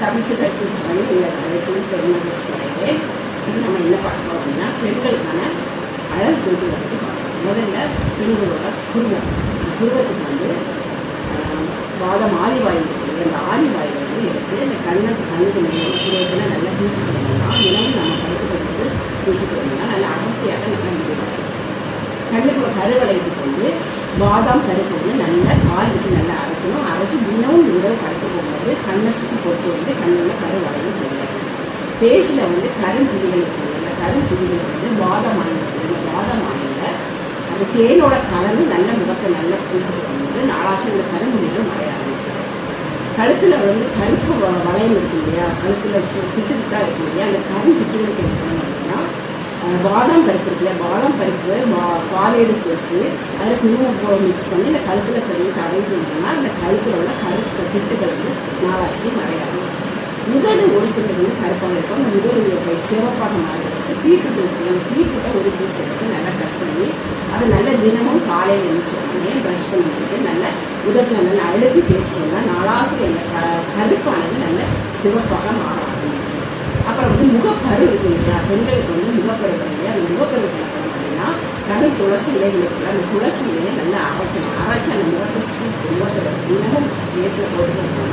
தவிசு தைப்பிடிச்சு பண்ணி இங்கே தலைப்பு பெருமகிழ்ச்சி கிடையாது இது நம்ம என்ன பார்க்கணும் அப்படின்னா பெண்களுக்கான அழகு குறிப்பு பற்றி பார்க்கணும் முதல்ல பெண்களோட குருவம் அந்த குருவத்துக்கு வந்து வாதம் ஆலி வாயில் இருக்குது அந்த ஆலி வாயில் வந்து எடுத்து அந்த கண்ணை கண்ணுக்கு மேலே குருவத்தில் நல்லா பூசிட்டு வந்தோம்னா தினமும் நம்ம படுத்துக்கிறது பூசிட்டு வந்தோம்னா நல்லா அடர்த்தியாக நல்லா முடியும் கண்ணுக்குள்ள கருவளையத்துக்கு வந்து பாதாம் கருப்பு வந்து நல்லா பால் விட்டு நல்லா அரைக்கணும் அரைச்சி தினமும் இரவு படுக்க போகும்போது கண்ணை சுற்றி போட்டு வந்து கண்ணில் கருவளையம் செய்யணும் ஃபேஸில் வந்து கரும்புள்ளிகள் இருக்குது அந்த கரும்புள்ளிகள் வந்து பாதம் ஆயில் அந்த பாதாம் ஆயிலில் அந்த தேனோட கலந்து நல்ல முகத்தை நல்லா பூசிட்டு வந்து நாளாசம் இந்த கரும்புள்ளிகள் மறையாது கழுத்தில் வந்து கருப்பு வ- வளையம் இருக்கும் இல்லையா? கழுத்தில் திட்டு இருக்கும் இல்லையா? அந்த கரும் திட்டுகளுக்கு என்ன பண்ணணும் அப்படின்னா பாதாம் பருப்பு இருக்குல்ல பாதாம் பருப்பு பா- பாலேடு சேர்த்து அதில் குங்குமம் மிக்ஸ் பண்ணி இந்த கழுத்தில் பெரிய தடவி வந்தோம்னா அந்த கழுத்தில் உள்ள கருப்பு திட்டுகள் வந்து நாளாசி அடையாது உதடு ஒரு சிலர் வந்து கருப்பாக இருக்கும். அந்த உதடு கை சிவப்பாக மாறுறதுக்கு பீட்ரூட் இருக்கு பீட்ரூட்டை ஒரு பீஸ் எடுத்து நல்லா கட் பண்ணி அதை நல்லா தினமும் காலையில் எழுந்திரிச்ச ப்ரஷ் பண்ணிட்டு நல்லா உதட்டில் நல்லா அழுத்தி தேய்ச்சிட்டு வந்தால் நாளாசி அந்த க கருப்பானது நல்ல சிவப்பாக மாற அப்புறம் வந்து முகப்பரு இருக்கு இல்லையா? பெண்களுக்கு வந்து முகப்பரு இல்லையா? அந்த முகப்பருக்கு என்ன பண்ணணும் அப்படின்னா துளசி இலைகள் இருக்குல்ல அந்த துளசி இலையை நல்லா அரைக்கணும் அரைச்சி அந்த முகத்தை சுற்றி முகத்தில் தினமும் ஃபேஸில் போட்டு